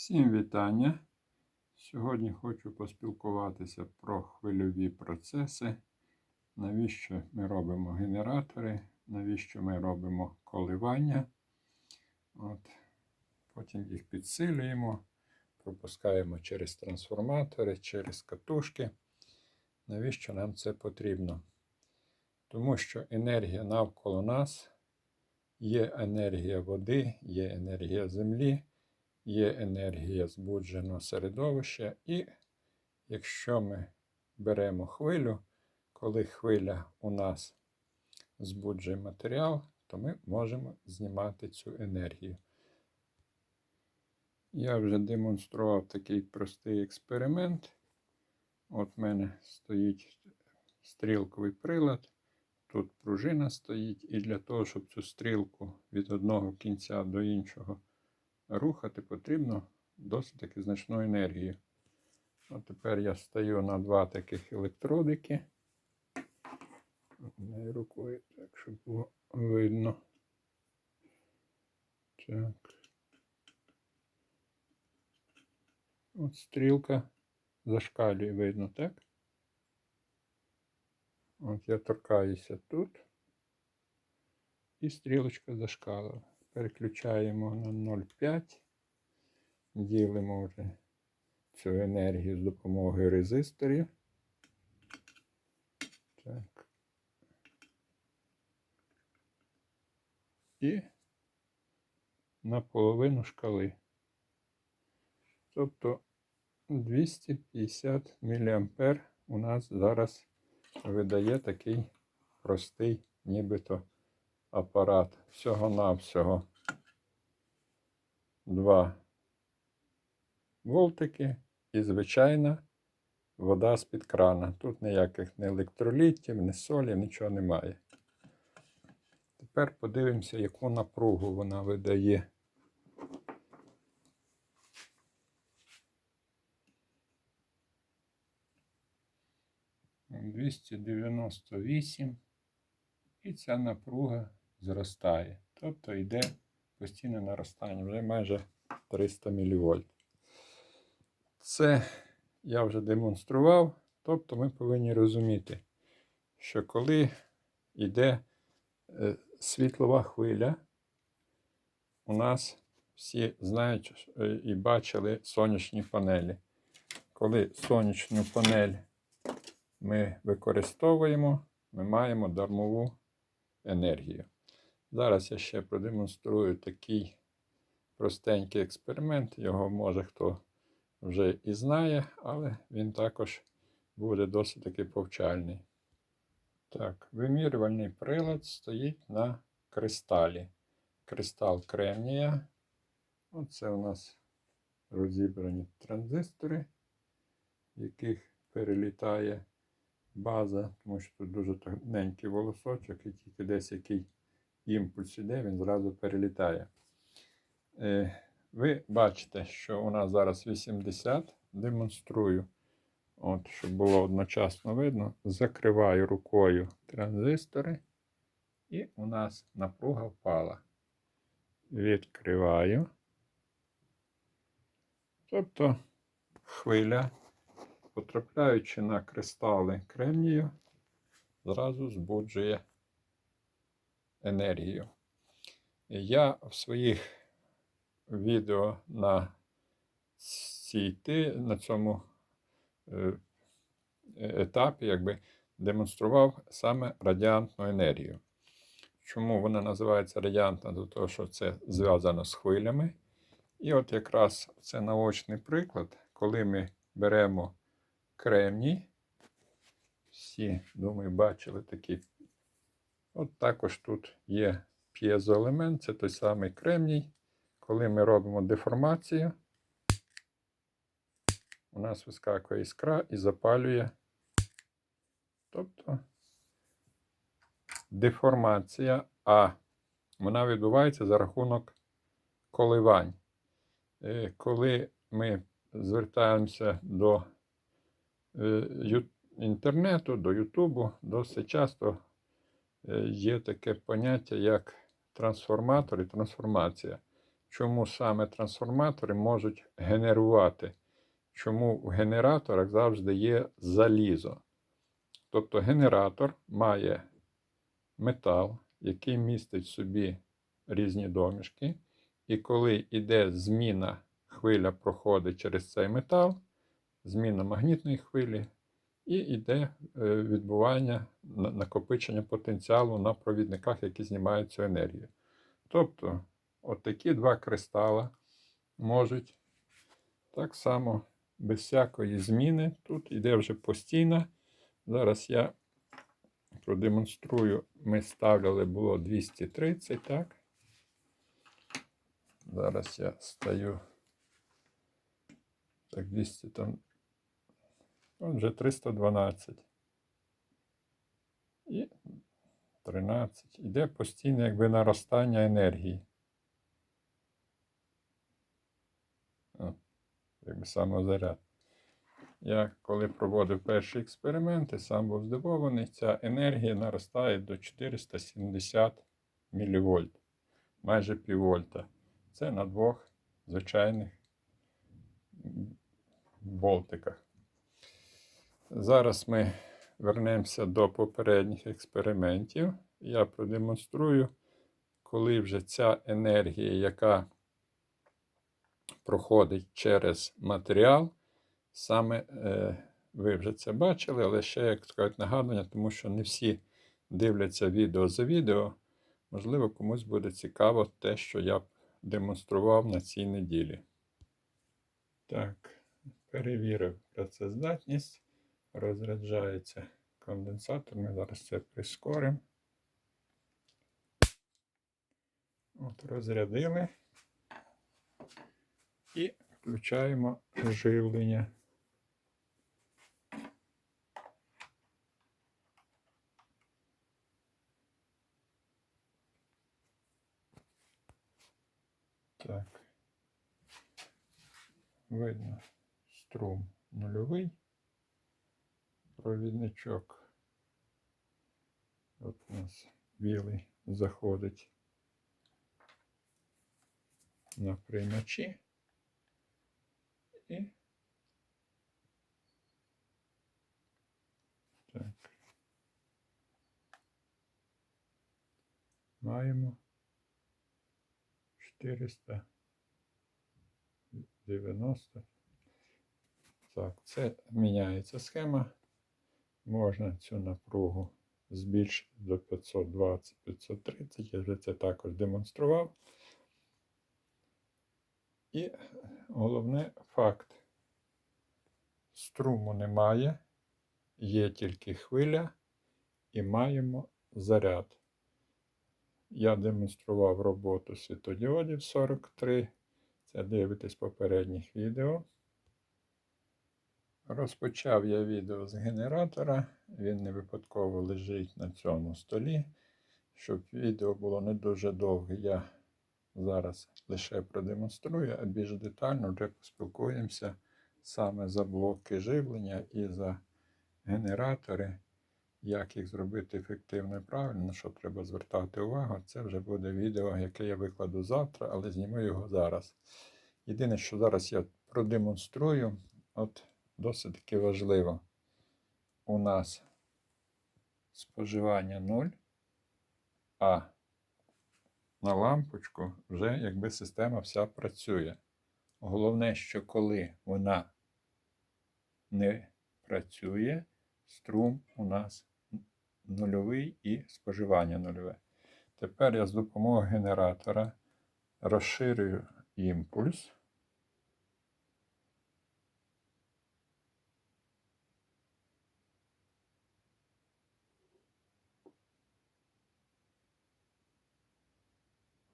Всім вітання. Сьогодні хочу поспілкуватися про хвильові процеси. Навіщо ми робимо генератори, навіщо ми робимо коливання. От. Потім їх підсилюємо, пропускаємо через трансформатори, через катушки. Навіщо нам це потрібно? Тому що енергія навколо нас є енергія води, є енергія землі є енергія збудженого середовища, і якщо ми беремо хвилю, коли хвиля у нас збуджує матеріал, то ми можемо знімати цю енергію. Я вже демонстрував такий простий експеримент. От в мене стоїть стрілковий прилад. Тут пружина стоїть, і для того, щоб цю стрілку від одного кінця до іншого рухати потрібно досить таки значну енергію. От тепер я стою на два таких електродики. Однією рукою, так, щоб було видно. Так. От стрілка зашкалює, видно, так? От я торкаюся тут. І стрілочка зашкалила переключаємо на 0,5, ділимо вже цю енергію з допомогою резисторів. Так. І на половину шкали. Тобто 250 мА у нас зараз видає такий простий, нібито апарат всього-навсього 2 волтики і звичайна вода з-під крана. Тут ніяких ні електролітів, ні солі, нічого немає. Тепер подивимося, яку напругу вона видає. Двісті дев'яносто вісім. І ця напруга зростає. Тобто йде постійне наростання, вже майже 300 мВ. Це я вже демонстрував. Тобто ми повинні розуміти, що коли йде е, світлова хвиля, у нас всі знають е, і бачили сонячні панелі. Коли сонячну панель ми використовуємо, ми маємо дармову енергію. Зараз я ще продемонструю такий простенький експеримент. Його може хто вже і знає, але він також буде досить таки повчальний. Так, вимірювальний прилад стоїть на кристалі. Кристал кремнія. Оце у нас розібрані транзистори, в яких перелітає база, тому що тут дуже тоненький волосочок, і тільки десь який імпульс іде, він зразу перелітає. Е, ви бачите, що у нас зараз 80. Демонструю, от, щоб було одночасно видно. Закриваю рукою транзистори, і у нас напруга впала. Відкриваю. Тобто хвиля потрапляючи на кристали кремнію, зразу збуджує енергію. Я в своїх відео на цій на цьому е, етапі якби, демонстрував саме радіантну енергію. Чому вона називається радіантна? До того, що це зв'язано з хвилями. І от якраз це наочний приклад, коли ми беремо кремній. Всі, думаю, бачили такі. От також тут є п'єзоелемент, це той самий кремній. Коли ми робимо деформацію, у нас вискакує іскра і запалює. Тобто деформація, а вона відбувається за рахунок коливань. Е, коли ми звертаємося до Е, інтернету, до Ютубу досить часто є таке поняття, як трансформатор і трансформація. чому саме трансформатори можуть генерувати, чому в генераторах завжди є залізо. Тобто генератор має метал, який містить в собі різні домішки, і коли йде зміна хвиля проходить через цей метал, зміна магнітної хвилі, і йде е, відбування накопичення потенціалу на провідниках, які знімають цю енергію. Тобто, от два кристала можуть так само без всякої зміни. Тут йде вже постійна. Зараз я продемонструю. Ми ставляли було 230, так? Зараз я стаю. Так, 200 там. Он вже 312. І 13. Іде постійне якби наростання енергії. О, якби самозаряд. Я коли проводив перші експерименти, сам був здивований, ця енергія наростає до 470 мВ, майже піввольта. Це на двох звичайних болтиках. Зараз ми вернемося до попередніх експериментів. Я продемонструю, коли вже ця енергія, яка проходить через матеріал, саме е, ви вже це бачили, але ще як кажуть нагадування, тому що не всі дивляться відео за відео. Можливо, комусь буде цікаво те, що я демонстрував на цій неділі. Так, перевірив працездатність. Розряджається конденсатор. Ми зараз це прискоримо. От, розрядили. І включаємо живлення. Так. Видно струм нульовий. Провідничок. От у нас білий заходить на приймачі. І так. Маємо 490. Так, це міняється схема. Можна цю напругу збільшити до 520-530. Я вже це також демонстрував. І головне факт. Струму немає, є тільки хвиля і маємо заряд. Я демонстрував роботу світодіодів 43. Це дивитесь попередніх відео. Розпочав я відео з генератора. Він не випадково лежить на цьому столі. Щоб відео було не дуже довге, я зараз лише продемонструю, а більш детально вже поспілкуємося саме за блоки живлення і за генератори. Як їх зробити ефективно і правильно, на що треба звертати увагу, це вже буде відео, яке я викладу завтра, але зніму його зараз. Єдине, що зараз я продемонструю, от досить таки важливо. У нас споживання 0, а на лампочку вже якби система вся працює. Головне, що коли вона не працює, струм у нас нульовий і споживання нульове. Тепер я з допомогою генератора розширюю імпульс.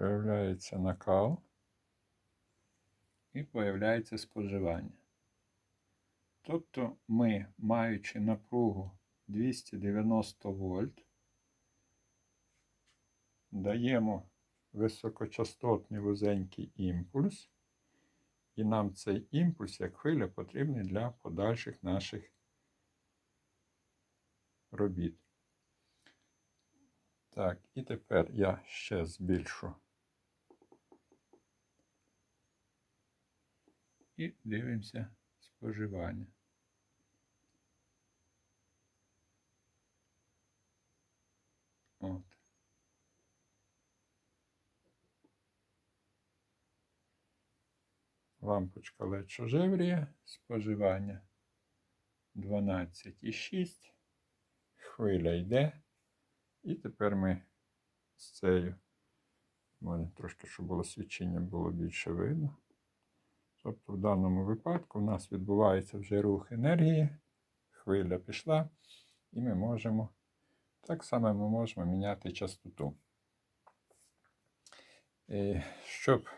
Появляється накал і появляється споживання. Тобто ми, маючи напругу 290 вольт, даємо високочастотний вузенький імпульс, і нам цей імпульс, як хвиля, потрібний для подальших наших робіт. Так, і тепер я ще збільшу і дивимося споживання. От. Лампочка LED жевріє, споживання 12,6. Хвиля йде. І тепер ми з цією, може трошки, щоб було свічення, було більше видно. Тобто в даному випадку у нас відбувається вже рух енергії, хвиля пішла, і ми можемо, так само ми можемо міняти частоту. І щоб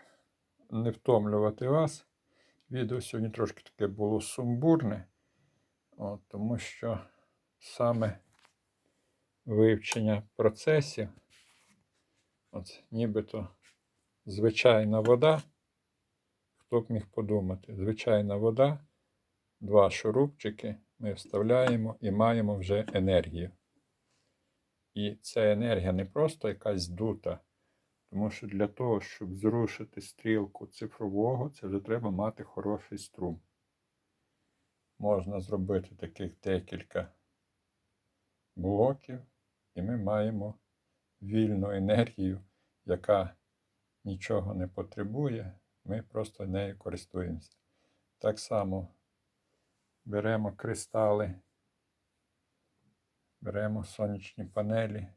не втомлювати вас, відео сьогодні трошки таке було сумбурне, от, тому що саме вивчення процесів, от, нібито звичайна вода, хто б міг подумати, звичайна вода, два шурупчики ми вставляємо і маємо вже енергію. І ця енергія не просто якась дута, тому що для того, щоб зрушити стрілку цифрового, це вже треба мати хороший струм. Можна зробити таких декілька блоків, і ми маємо вільну енергію, яка нічого не потребує, ми просто нею користуємося. Так само беремо кристали, беремо сонячні панелі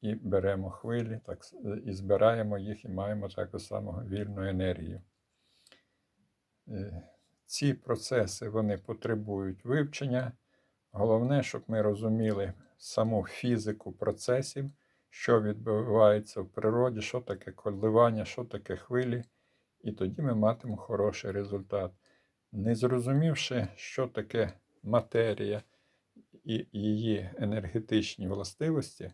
і беремо хвилі, так, і збираємо їх і маємо таку саму вільну енергію. Е, Ці процеси вони потребують вивчення. Головне, щоб ми розуміли саму фізику процесів, що відбувається в природі, що таке коливання, що таке хвилі, і тоді ми матимемо хороший результат. Не зрозумівши, що таке матерія і її енергетичні властивості,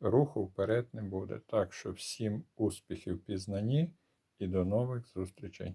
руху вперед не буде. Так що всім успіхів пізнанні і до нових зустрічей!